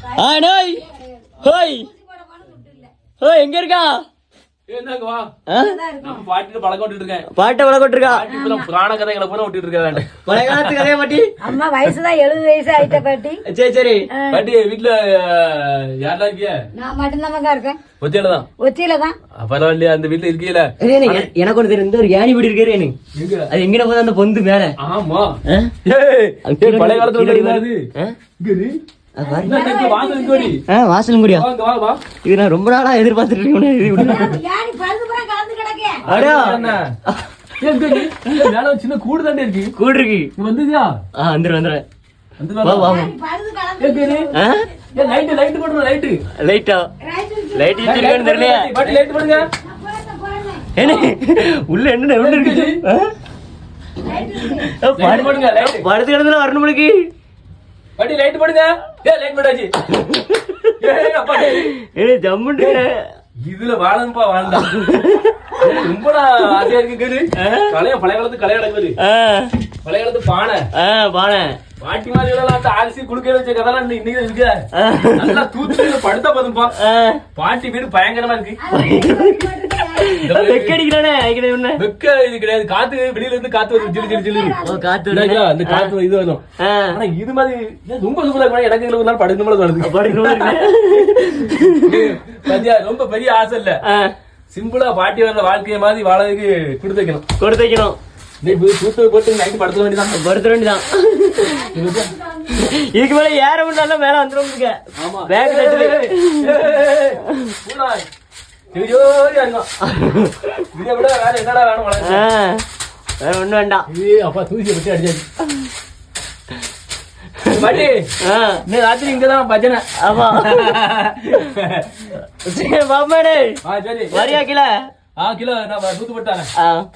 ஹோய். ஹோய் எங்க இருக்கா? பாட்டிட்டு பழக்கம் இருக்கேன் பாட்டை பாட்டி இப்ப புராண கதைகளை பூரா விட்டுட்டு இருக்க வேண்டாம் பழைய காலத்து கதையை பாட்டி? அம்மா வயசுதான் எழுபது வயசு ஆயிட்ட பாட்டி. சரி சரி. பாட்டி வீட்டுல யாரெல்லாம் இருக்கிய? நான் மட்டும்தாங்க இருக்கேன். ஒத்தியில தான் ஒத்தியில தான் பரவாயில்லையா அந்த வீட்டுல இருக்கீல எனக்கு ஒன்று தெரியும் இந்த ஒரு யானி வீடு இருக்காரு எனக்கு எங்க? அது எங்கட அந்த பொந்து மேல. ஆமா. பழைய காலத்துல வாசலும் கூடியா. இது நான் ரொம்ப நாளா எதிர்பார்த்துட்டு இருக்கேன் இது விடு. யானி பழுது பூரா கலந்து கிடக்கு அடா என்ன? ஏய், இங்க இரு. ஏய், மேல ஒரு சின்ன கூடு தாண்டே இருக்கு கூடு இருக்கு வந்துதியா ஆ வந்துடுறேன் வந்துடுறேன் வந்து வா வா வா. பழுது கலந்து ஏய், இங்க இரு. ஆ ஏய், light, light போடுறோம், light. லைட்டா ரைட்டு லைட் வச்சிருக்கேன்னு தெரியலையா பாட்டி, light போடுங்க. போறேன் போறேன் என்ன உள்ள என்ன. படுத்து கிடந்துல வரணும் பாட்டி, light போடுங்க. ஏய், light போட்டாச்சு. ஏ ஜம்முன்னு. இதுல வாழணும்பா வாழ்ந்தா. ரொம்ப ஆசையா இருக்கு கேடு கலைய பழைய காலத்து கலைய நடக்குது பழைய காலத்து பானை. பானை. பாட்டி மாதிரி எல்லாம் அரிசி குடுக்க வச்ச கதெல்லாம் இன்னைக்கு இன்னைக்கு இருக்கு. நல்லா தூத்து படுத்தா போதும்பா ஆ. பாட்டி வீடு பயங்கரமா இருக்கு. வெக்க அடிக்கிறானே அடிக்கிறேன் என்ன வெக்க இது கிடையாது காத்து வெளியில இருந்து காத்து வருது ஜிலு காத்து. அந்த காத்து இது வரும் ஆனா இது மாதிரி ரொம்ப சூப்பரா இருக்கு எனக்கு ஒரு நாள் படுக்க மாதிரி வருது படுக்கணும் ரொம்ப பெரிய ஆசை இல்ல சிம்பிளா பாட்டி வர்ற வாழ்க்கைய மாதிரி வாழறதுக்கு கொடுத்து வைக்கணும் கொடுத்து வைக்கணும் தூத்து போட்டு நைட்டு படுத்த வேண்டியதான் இதுக்கு மேல ஏற முடியல மேல வந்துடும் ஆமா பேக் தட்டுது இதை விட வேற என்னடா வேணும் வேற வேண்டாம். ஏய், அப்பா தூசியை பத்தி அடிச்சாச்சு. பாட்டி இன்னும் ராத்திரி இங்கதான் பஜனை. ஆமா. சரி பாப்பாடே. வரியா கீழே ஆ கிலோ நான் தூத்து போட்டானே ஆ.